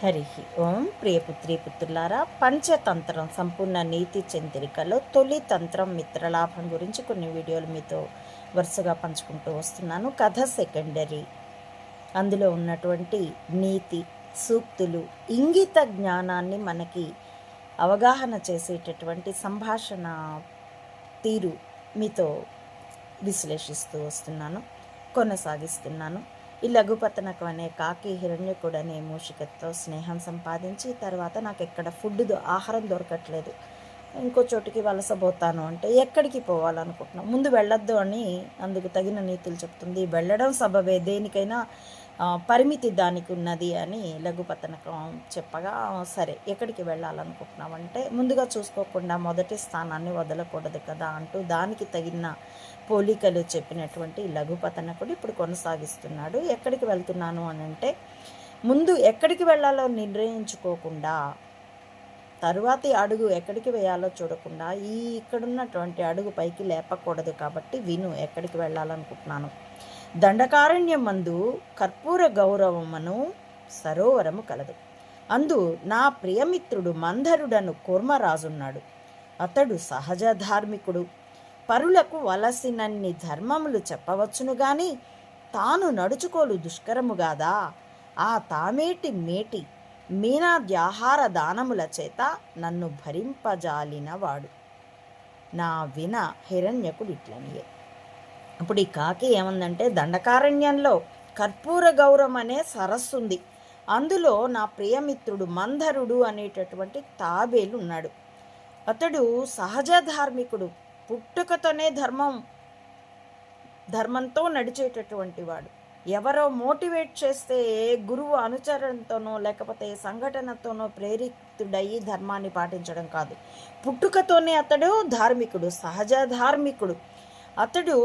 హరి ఓం ప్రియపుత్రి పుత్రులారా పంచతంత్రం సంపూర్ణ నీతి చంద్రికలో తొలి తంత్రం మిత్రలాభం గురించి కొన్ని వీడియోలు మీతో వరుసగా పంచుకుంటూ వస్తున్నాను. కథ సెకండరీ. అందులో ఉన్నటువంటి నీతి సూక్తులు ఇంగిత జ్ఞానాన్ని మనకి అవగాహన చేసేటటువంటి సంభాషణ తీరు మీతో విశ్లేషిస్తూ వస్తున్నాను కొనసాగిస్తున్నాను. ఈ లఘుపతనకం అనే కాకి హిరణ్యకుడు అనే మూషికతో స్నేహం సంపాదించి తర్వాత నాకు ఎక్కడ ఫుడ్ ఆహారం దొరకట్లేదు. ఇంకో చోటికి వలసపోతాను అంటే ఎక్కడికి పోవాలనుకుంటున్నాం? ముందు వెళ్ళొద్దు అని అందుకు తగిన నీతులు చెప్తుంది. వెళ్ళడం సబబే. దేనికైనా పరిమితి దానికి ఉన్నది అని లఘుపతనకం చెప్పగా సరే ఎక్కడికి వెళ్ళాలనుకుంటున్నామంటే ముందుగా చూసుకోకుండా మొదటి స్థానాన్ని వదలకూడదు కదా అంటూ దానికి తగిన పోలికలు చెప్పినటువంటి లఘుపతనకుడు ఇప్పుడు కొనసాగిస్తున్నాడు. ఎక్కడికి వెళ్తున్నాను అని అంటే ముందు ఎక్కడికి వెళ్ళాలో నిర్ణయించుకోకుండా తరువాతి అడుగు ఎక్కడికి వేయాలో చూడకుండా ఈ ఇక్కడున్నటువంటి అడుగు పైకి లేపకూడదు కాబట్టి విను ఎక్కడికి వెళ్ళాలనుకుంటున్నాను. దండకారణ్యం మందు కర్పూర గౌరవమును సరోవరము కలదు. అందు నా ప్రియమిత్రుడు మంధరుడను కూర్మరాజున్నాడు. అతడు సహజ ధార్మికుడు. పరులకు వలసినన్ని ధర్మములు చెప్పవచ్చును గాని తాను నడుచుకోలు దుష్కరముగాదా ఆ తామేటి మేటి మీనాద్యాహార దానముల చేత నన్ను భరింపజాలినవాడు. నా విన హిరణ్యకుడిట్లనియే. అప్పుడు ఇప్పుడు ఈ కాకి ఏమందంటే దండకారణ్యంలో కర్పూర గౌరం అనే సరస్సు ఉంది అందులో నా ప్రియమిత్రుడు మంధరుడు అనేటటువంటి తాబేలు ఉన్నాడు అతడు సహజ ధార్మికుడు పుట్టుకతోనే ధర్మం ధర్మంతో నడిచేటటువంటి వాడు. ఎవరో మోటివేట్ చేస్తే ఏ గురువు అనుచరణతోనో లేకపోతే సంఘటనతోనో ప్రేరితుడయ్యి ధర్మాన్ని పాటించడం కాదు. పుట్టుకతోనే అతడు ధార్మికుడు సహజ ధార్మికుడు. అతడు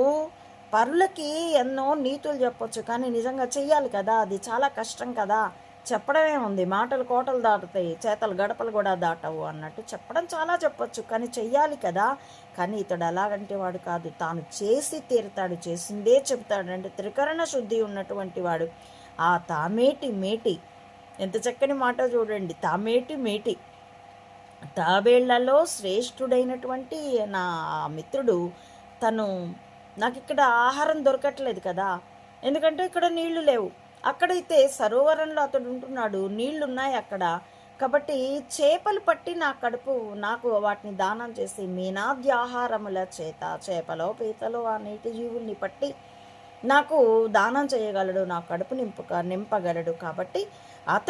పరులకి ఎన్నో నీతులు చెప్పొచ్చు కానీ నిజంగా చెయ్యాలి కదా. అది చాలా కష్టం కదా. చెప్పడమే ఉంది. మాటలు కోటలు దాటుతాయి. చేతలు గడపలు కూడా దాటవు అన్నట్టు చెప్పడం చాలా చెప్పొచ్చు. కానీ చెయ్యాలి కదా. కానీ ఇతడు అలాగంటే వాడు కాదు. తాను చేసి తీరుతాడు. చేసిందే చెబుతాడు. అంటే త్రికరణ శుద్ధి ఉన్నటువంటి వాడు. ఆ తామేటి మేటి. ఎంత చక్కని మాట చూడండి. తామేటి మేటి. తాబేళ్ళలో శ్రేష్ఠుడైనటువంటి నా మిత్రుడు తను నాకు ఇక్కడ ఆహారం దొరకట్లేదు కదా. ఎందుకంటే ఇక్కడ నీళ్ళు లేవు. అక్కడైతే సరోవరంలో అతడు ఉంటున్నాడు. నీళ్ళు ఉన్నాయి అక్కడ. కాబట్టి చేపలు పట్టి నా కడుపు నాకు వాటిని దానం చేసి మీనాద్య ఆహారముల చేత చేపలో పీతలో ఆ నీటి జీవుల్ని పట్టి నాకు దానం చేయగలడు నా కడుపు నింపుక నింపగలడు. కాబట్టి